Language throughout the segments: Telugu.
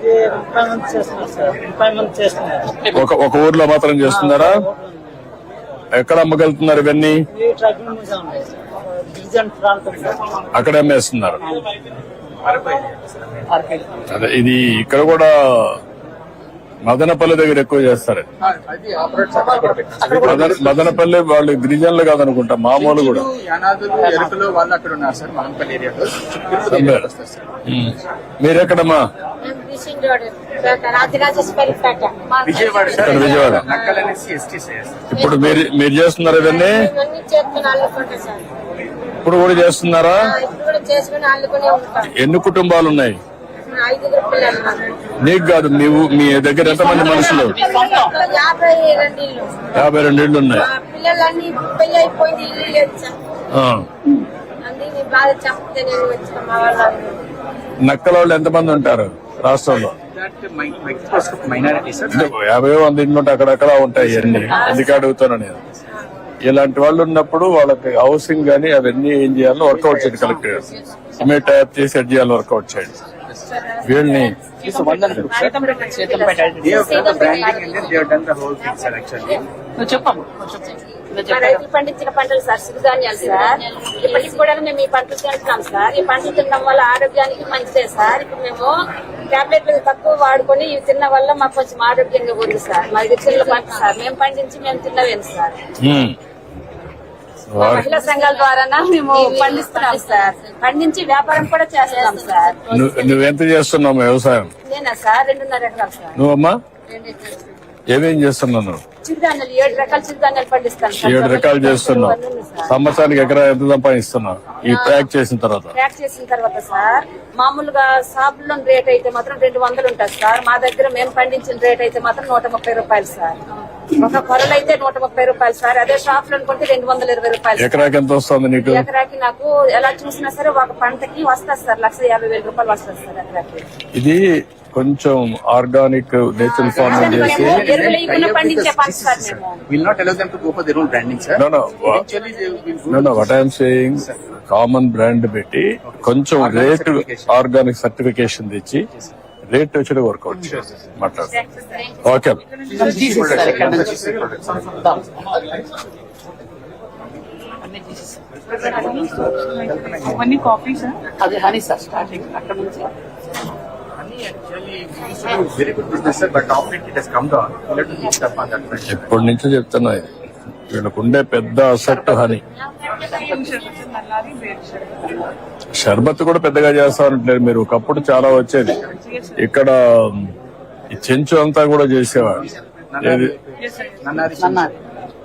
ఇది ముప్పై మంది చేస్తున్నారు సార్. ముప్పై మంది చేస్తున్నారు. ఒక ఒక ఊర్లో మాత్రం చేస్తున్నారా? ఎక్కడ అమ్మగలుగుతున్నారు ఇవన్నీ? అక్కడ అమ్మేస్తున్నారు. అదే ఇది ఇక్కడ కూడా మదనపల్లి దగ్గర ఎక్కువ చేస్తారు. మదన మదనపల్లి వాళ్ళు గిరిజనులు కాదనుకుంటా మామూలు కూడా. మీరెక్కడమ్మా? Fishing road Rajarajeswaripeta Vijayawada sir. ఇక్కడ విజయవాడ. నక్కల్ అనేసి ఎస్టీ సార్. ఇప్పుడు మీరు మీరు చేస్తున్నారు ఇవన్నీ? ఇవన్నీ చేతుకుని అల్లుకుంటా సార్. ఇప్పుడు కూడా చేస్తున్నారా? ఆ, ఇప్పుడు కూడా చేసుకుని అల్లుకునే ఉంటాం. ఎన్ని కుటుంబాలు ఉన్నాయి? ఐదుగురు పిల్లలు. మాకు. నీకు కాదు నీవు మీ దగ్గర ఎంతమంది మనుషులు? యాభై రెండు ఇల్లు యాభై రెండు ఇళ్ళు ఉన్నాయి. ఆ పిల్లలన్నీ పెళ్ళి అయిపోయింది ఇల్లు లేదు సార్. ఆ. అందుకే బాధ చెప్తే నేను వచ్చాను మా వాళ్ళు నక్కల వాళ్ళు ఎంతమంది ఉంటారు? రాష్ట్రంలో. మైనారిటీ సార్ అంటే యాభై వంద ఇండ్లు ఉంటే అక్కడక్కడ ఉంటాయి అన్ని. ఎందుకు అడుగుతాను నేను. ఇలాంటి వాళ్ళు ఉన్నప్పుడు వాళ్ళకి హౌసింగ్ గానీ అవన్నీ ఏం చేయాలో వర్కౌట్ చేయండి కలెక్టర్ మీ టైప్ చేసి ఎడ్ చేయాలి వర్కౌట్ చేయండి. వీళ్ళని పండించిన పంటలు సార్ సిరిధాన్యాలు సార్ ఇప్పటికి కూడా మేము ఈ పంటలు తింటున్నాం సార్. ఈ పంటలు తినడం వల్ల ఆరోగ్యానికి మంచిదే సార్. ఇప్పుడు మేము టాబ్లెట్లు తక్కువ వాడుకొని ఇవి తిన్న వల్ల మాకు కొంచెం ఆరోగ్యంగా ఉంది సార్. మాది చిన్న పంట సార్. మేము పండించి మేము తిన్నవేం సార్. హ్మ్. మా మహిళా సంఘాల ద్వారా మేము పండిస్తున్నాం సార్. పండించి వ్యాపారం కూడా చేస్తున్నాం సార్. నువ్వు నువ్వెంత చేస్తున్నావు వ్యవసాయం? నేనా సార్? రెండున్నర ఎకరాలు సార్. నువ్వమ్మా? రెండు ఎకరాలు. ఏమేం చిరుధాన్యాలు ఏడు రకాల చేస్తున్నావు. సంవత్సరానికి ఎకరా ఎంత సంపాదిస్తున్నావు? ఈ ప్యాక్ చేసిన తర్వాత. ప్యాక్ చేసిన తర్వాత సార్ మామూలుగా షాపుల్లో రేట్ అయితే మాత్రం రెండు వందలు ఉంటుంది సార్. మా దగ్గర మేము పండించిన రేట్ అయితే మాత్రం నూట ముప్పై రూపాయలు సార్. ఒక కొరలు అయితే నూట ముప్పై రూపాయలు సార్. అదే షాప్లో అనుకుంటే రెండు వందల ఇరవై రూపాయలు. ఎకరాకి ఎంత వస్తుంది నీకు? ఎకరాకి నాకు ఎలా చూసినా సరే ఒక పంటకి వస్తుంది సార్. లక్ష యాభై వేల రూపాయలు వస్తుంది సార్ ఎకరాకి. ఇది కొంచెం ఆర్గానిక్ నేచురల్ ఫార్మింగ్ చేసి what I'm saying common brand పెట్టి కొంచెం రేట్ ఆర్గానిక్ సర్టిఫికేషన్ తెచ్చి రేట్ వచ్చి వర్కౌట్ చేసి మాట్లాడు ఓకే అది హనీ సార్ స్టార్టింగ్ అక్కడ నుంచి. ఎప్పటి నుంచో చెప్తున్నా ఇది. వీళ్ళకు ఉండే పెద్ద అసెట్ హని షర్బత్ కూడా పెద్దగా చేస్తారంటలేదు మీరు ఒకప్పుడు చాలా వచ్చేది. ఇక్కడ ఈ చెంచు అంతా కూడా చేసేవాడు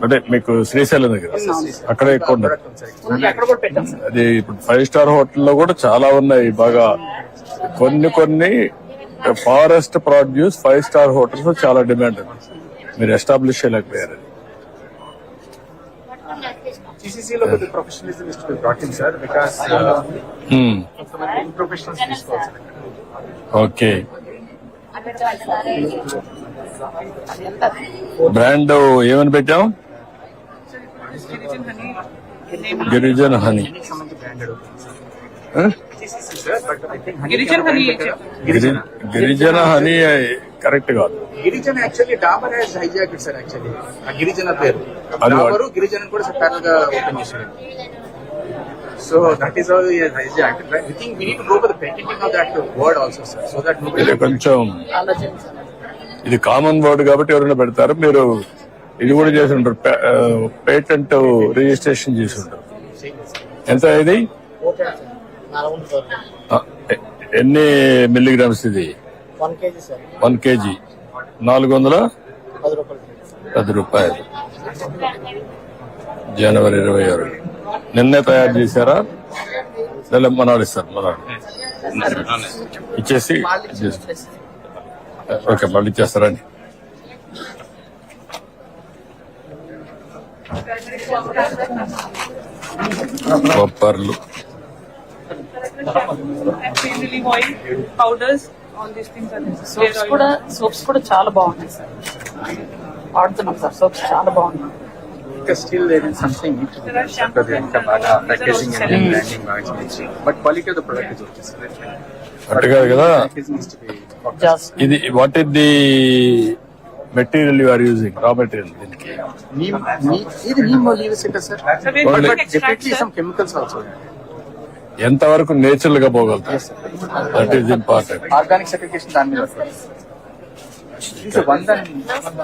అంటే మీకు శ్రీశైలం దగ్గర. అక్కడే ఎక్కువ ఉండదు. అది ఇప్పుడు ఫైవ్ స్టార్ హోటల్లో కూడా చాలా ఉన్నాయి. బాగా కొన్ని కొన్ని forest produce five star hotels చాలా డిమాండ్. ఉంది మీరు ఎస్టాబ్లిష్ చేయలేకపోయారు. GCC లో కొద్ది professionalism is to be brought in sir because uh, హ్మ్. కొంతమంది professionals తీసుకోవాలి sir. ఓకే బ్రాండ్ ఏమని పెట్టాం Girijan honey Girijana honey correct కాదు. Girijana actually Dabur has hijack sir actually. ఆ గిరిజన పేరు. డాబరు గిరిజన కూడా ప్యారల్గా ఓపెన్ చేశారు so that is how hijack we think we need to go for the patenting of that word also sir so that ఇది కొంచెం ఇది కామన్ వర్డ్ కాబట్టి ఎవరైనా పెడతారు. మీరు ఇది కూడా చేసి ఉంటారు పేటెంట్ రిజిస్ట్రేషన్ చేసి ఉంటారు ఎంత ఇది? ఎన్ని మిల్లీగ్రామ్స్ ఇది? One KG sir. నాలుగు వందల పది రూపాయలు జనవరి ఇరవై ఆరు. నిన్నే తయారు చేశారా? లేదా మనాడు ఇస్తారు మనాడు ఇచ్చేసి ఓకే మళ్ళీ ఇచ్చేస్తారండి బొప్పర్లు And సోప్స్ కూడా సోప్స్ కూడా చాలా బాగున్నాయి సార్ వాడుతున్నాం సార్ సోప్స్ చాలా బాగున్నాయి. ఇంకా స్టిల్ దేర్ ఇస్ సంథింగ్ ఇంకా బాగా ప్యాకేజింగ్ అండ్ బ్రాండింగ్ బాగా చేయించి but quality of the product is okay sir అట్టు కాదు కదా. ఇది what is the material you are using raw material దీనికి నీమ్ నీ- ఇది నీమ్ లీవ్స్ ఇంకా sir So we Only- make extract, definitely sir. Some chemicals also ఎంత వరకు నేచురల్గా పోగలుగుతారు that is important organic certification దాని మీద ఇది వన్ దాన్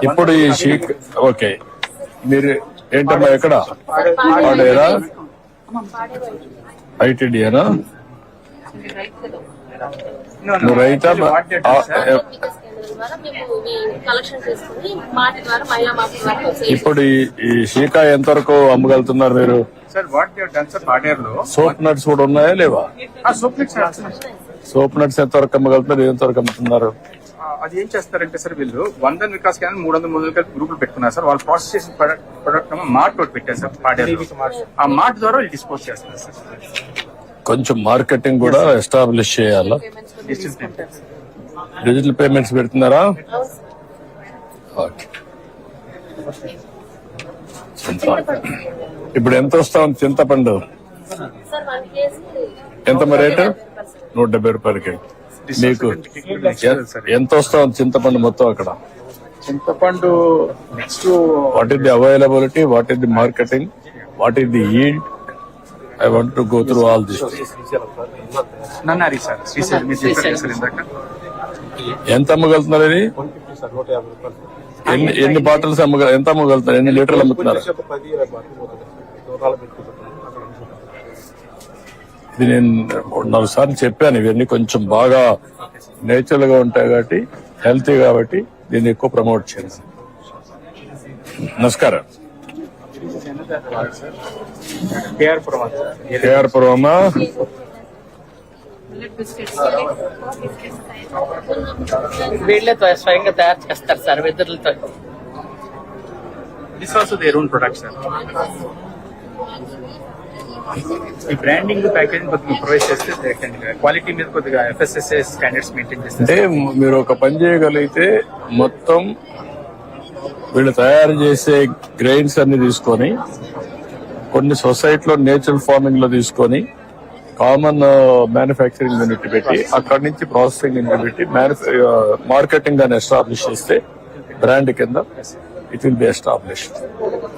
ఇప్పుడు ఈ షీక్ ఓకే. మీరు ఏంటమ్మా ఎక్కడ? పాడేరా? ఐటీడీనా నువ్వు రైతా ద్వారా మేము ఈ కలెక్షన్ చేసుకుని మాటి ద్వారా మహిళా మాటి ద్వారా సేల్స్ ఇప్పుడు ఈ షీకా ఎంతవరకు అమ్మగలుగుతున్నారు మీరు? Sir what done soap nuts కూడా ఉన్నాయా లేవా? సోప్ మిక్స్ సోప్ నట్స్ ఎంతవరకు అమ్మగలుగుతున్నారు? ఎంతవరకు అమ్ముతున్నారు? అది ఏం చేస్తారంటే సార్ వీళ్ళు వంద వికాస్ కానీ మూడు వందల మూడు కలిపి గ్రూపులు పెట్టుకున్నారు సార్ వాళ్ళు ప్రాసెస్ చేసిన ప్రొడక్ట్ ప్రొడక్ట్ మార్ట్ ఒకటి పెట్టారు సార్ పాడేరు ఆ మార్ట్ ద్వారా వాళ్ళు డిస్పోజ్ చేస్తారు సార్ కొంచెం మార్కెటింగ్ కూడా ఎస్టాబ్లిష్ చేయాలా? డిజిటల్ పేమెంట్స్ పెడుతున్నారా. ఇప్పుడు ఎంత వస్తా? ఉంది చింతపండు. సార్ వన్ కేజీ ఎంత మరి రేటు? నూట డెబ్బై రూపాయలకి. మీకు ఎంత వస్తా ఉంది చింతపండు మొత్తం అక్కడ? చింతపండు next what is the availability what is the marketing what is the yield I want to go through all this nannari sir Srisailam మీరు చెప్పారు సార్ ఇందాక ఎంత అమ్మగలుగుతున్నారు ఇది ఎన్ని ఎన్ని బాటిల్స్ అమ్మగ ఎంత అమ్మగలుగుతారు ఎన్ని లీటర్లు అమ్ముతున్నారు? ఇది నేను నాలుగు సార్లు చెప్పాను ఇవన్నీ కొంచెం బాగా నేచురల్గా ఉంటాయి కాబట్టి హెల్తీ కాబట్టి దీన్ని ఎక్కువ ప్రమోట్ చేయాలి. నమస్కారం. కేఆర్ పురమా వీళ్ళే త్వ- స్వయంగా తయారు చేస్తారు sir వెదురులతో. This also their own product sir ఈ బ్రాండింగ్ ప్యాకేజింగ్ కొద్దిగా ప్రొవైడ్ చేస్తే క్వాలిటీ మీద కొద్దిగా ఎఫ్ఎస్ఎస్ఏ స్టాండర్డ్స్ మెయింటైన్ చేస్తే అంటే మీరు ఒక పని చేయగలిగితే మొత్తం వీళ్ళు తయారు చేసే గ్రెయిన్స్ అన్ని తీసుకొని కొన్ని సొసైటీలో నేచురల్ ఫార్మింగ్లో తీసుకొని కామన్ మ్యానుఫ్యాక్చరింగ్ యూనిట్ పెట్టి అక్కడి నుంచి ప్రాసెసింగ్ యూనిట్ పెట్టి మార్కెటింగ్ అని ఎస్టాబ్లిష్ చేస్తే బ్రాండ్ కింద ఇట్ విల్ బి ఎస్టాబ్లిష్